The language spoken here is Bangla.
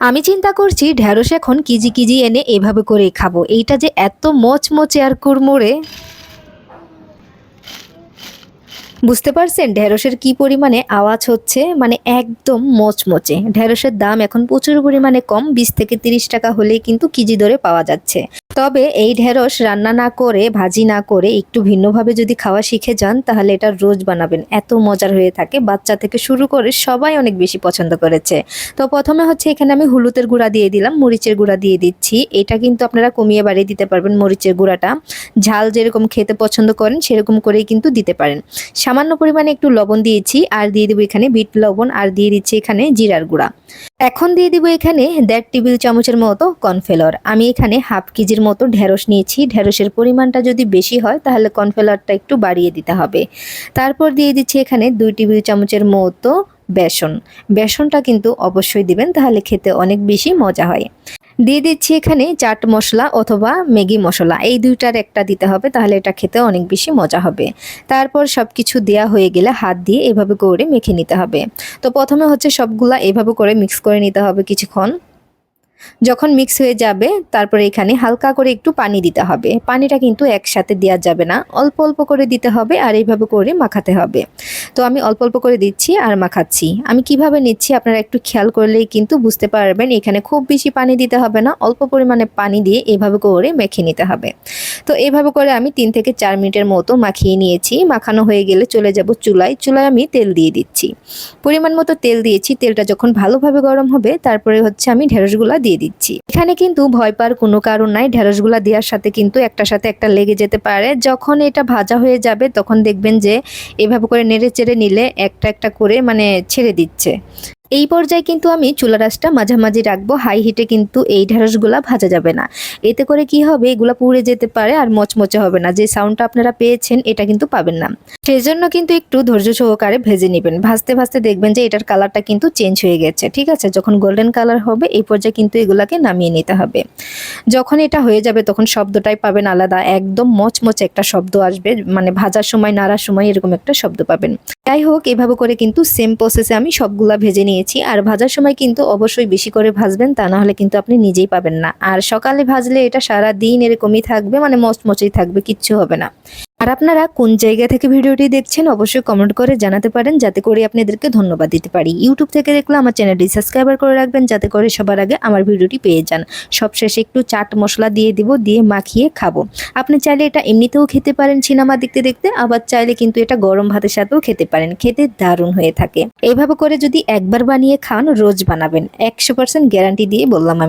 আমি চিন্তা করছি ঢ্যাঁড়স এখন কিজি কিজি এনে এভাবে করে খাব। এইটা যে এত মচমচে আর কুড়মুড়ে। বুঝতে পারছেন? ঢেঁড়সের কি পরিমাণে আওয়াজ হচ্ছে? মানে একদম মচমচে। ঢেঁড়সের দাম এখন প্রচুর পরিমাণে কম, বিশ থেকে তিরিশ টাকা হলেই কিন্তু কেজি দরে পাওয়া যাচ্ছে। তবে এই ঢেঁড়স রান্না না করে, ভাজি না করে, একটু ভিন্নভাবে যদি খাওয়া শিখে যান, তাহলে এটা রোজ বানাবেন। এত মজার হয়ে থাকে। বাচ্চা থেকে শুরু করে সবাই অনেক বেশি পছন্দ করেছে। তো প্রথমে হচ্ছে এখানে আমি হলুদের গুঁড়া দিয়ে দিলাম, মরিচের গুঁড়া দিয়ে দিচ্ছি। এটা কিন্তু আপনারা কমিয়ে বাড়িয়ে দিতে পারবেন মরিচের গুঁড়াটা। ঝাল যেরকম খেতে পছন্দ করেন, সেরকম করেই কিন্তু দিতে পারেন। সামান্য পরিমাণে একটু লবণ দিয়েছি, আর দিয়ে দেবো এখানে বিট লবণ, আর দিয়ে দিচ্ছি এখানে জিরার গুঁড়া। এখন দিয়ে দিব এখানে দেড় টেবিল চামচের মতো কর্নফ্লাওয়ার। আমি এখানে হাফ কেজির মতো ঢেঁড়স নিয়েছি। ঢেঁড়সের পরিমাণটা যদি বেশি হয়, তাহলে কর্নফ্লাওয়ারটা একটু বাড়িয়ে দিতে হবে। তারপর দিয়ে দিচ্ছি এখানে দুই টেবিল চামচের মতো বেসন। বেসনটা কিন্তু অবশ্যই দিবেন, তাহলে খেতে অনেক বেশি মজা হয়। দিয়ে দিচ্ছি এখানে চাট মশলা অথবা ম্যাগি মশলা। এই দুইটার একটা দিতে হবে, তাহলে এটা খেতে অনেক বেশি মজা হবে। তারপর সব কিছু দেওয়া হয়ে গেলে হাত দিয়ে এভাবে করে মেখে নিতে হবে। তো প্রথমে হচ্ছে সবগুলা এভাবে করে মিক্স করে নিতে হবে কিছুক্ষণ। যখন মিক্স হয়ে যাবে, তারপরে এখানে হালকা করে একটু পানি দিতে হবে। পানিটা কিন্তু একসাথে দেওয়া যাবে না। অল্প অল্প করে দিতে হবে আর এইভাবে করে মাখাতে হবে। তো আমি অল্প অল্প করে দিচ্ছি আর মাখাচ্ছি। আমি কীভাবে নিচ্ছি আপনারা একটু খেয়াল করলেই কিন্তু বুঝতে পারবেন, এখানে খুব বেশি পানি দিতে হবে না। অল্প পরিমাণে পানি দিয়ে এভাবে করে মেখে নিতে হবে। তো এইভাবে করে আমি তিন থেকে চার মিনিটের মতো মাখিয়ে নিয়েছি। মাখানো হয়ে গেলে চলে যাব চুলায়। চুলায় আমি তেল দিয়ে দিচ্ছি। পরিমাণ মতো তেল দিয়েছি। তেলটা যখন ভালোভাবে গরম হবে, তারপরে হচ্ছে আমি ঢেঁড়সগুলা দিয়ে দিচ্ছি। এখানে কিন্তু ভয় পাওয়ার কোনো কারণ নাই। ঢেঁড়সগুলা দেওয়ার সাথে কিন্তু একটা সাথে একটা লেগে যেতে পারে। যখন এটা ভাজা হয়ে যাবে, তখন দেখবেন যে এভাবে করে নেড়ে চেড়ে নিলে একটা একটা করে মানে ছেড়ে দিচ্ছে। এই পর্যায়ে কিন্তু আমি চুলা রাসটা মাঝামাঝি রাখব হাই হিটে কিন্তু এই ঢেঁড়সগুলা ভাজা যাবে না। এতে করে কি হবে? এগুলা পুড়ে যেতে পারে আর মচমচে হবে না। যে সাউন্ডটা আপনারা পেয়েছেন, এটা কিন্তু পাবেন না। সেই জন্য কিন্তু একটু ধৈর্য সহকারে ভেজে নেবেন। ভাজতে ভাজতে দেখবেন যে এটার কালারটা কিন্তু চেঞ্জ হয়ে গেছে, ঠিক আছে? যখন গোল্ডেন কালার হবে, এই পর্যায়ে কিন্তু এগুলাকে নামিয়ে নিতে হবে। যখন এটা হয়ে যাবে, তখন শব্দটাই পাবেন আলাদা। একদম মচমচে একটা শব্দ আসবে মানে ভাজার সময়, নাড়ার সময় এরকম একটা শব্দ পাবেন। যাই হোক, এভাবে করে কিন্তু সেম প্রসেসে আমি সবগুলা ভেজে নিয়েছি আর ভাজার সময় কিন্তু অবশ্যই বেশি করে ভাজবেন, তা না হলে কিন্তু আপনি নিজেই পাবেন না। আর সকালে ভাজলে এটা সারা দিন এরকমই থাকবে মানে মচমচেই থাকবে, কিচ্ছু হবে না। আর আপনারা কোন জায়গা থেকে ভিডিওটি দেখছেন অবশ্যই কমেন্ট করে জানাতে পারেন। যাতে করে আপনাদেরকে ধন্যবাদ দিতে পারি। ইউটিউব থেকে দেখলে আমার চ্যানেলটি সাবস্ক্রাইবার করে রাখবেন। যাতে করে সবার আগে আমার ভিডিওটি পেয়ে যান। সবশেষে একটু চাট মশলা দিয়ে দিব, দিয়ে মাখিয়ে খাব। আপনি চাইলে এটা এমনিতেও খেতে পারেন সিনেমা দেখতে দেখতে, আবার চাইলে কিন্তু এটা গরম ভাতের সাথেও খেতে পারেন। খেতে দারুণ হয়ে থাকে। এইভাবে করে যদি একবার বানিয়ে খান, রোজ বানাবেন। একশো গ্যারান্টি দিয়ে বললাম আমি।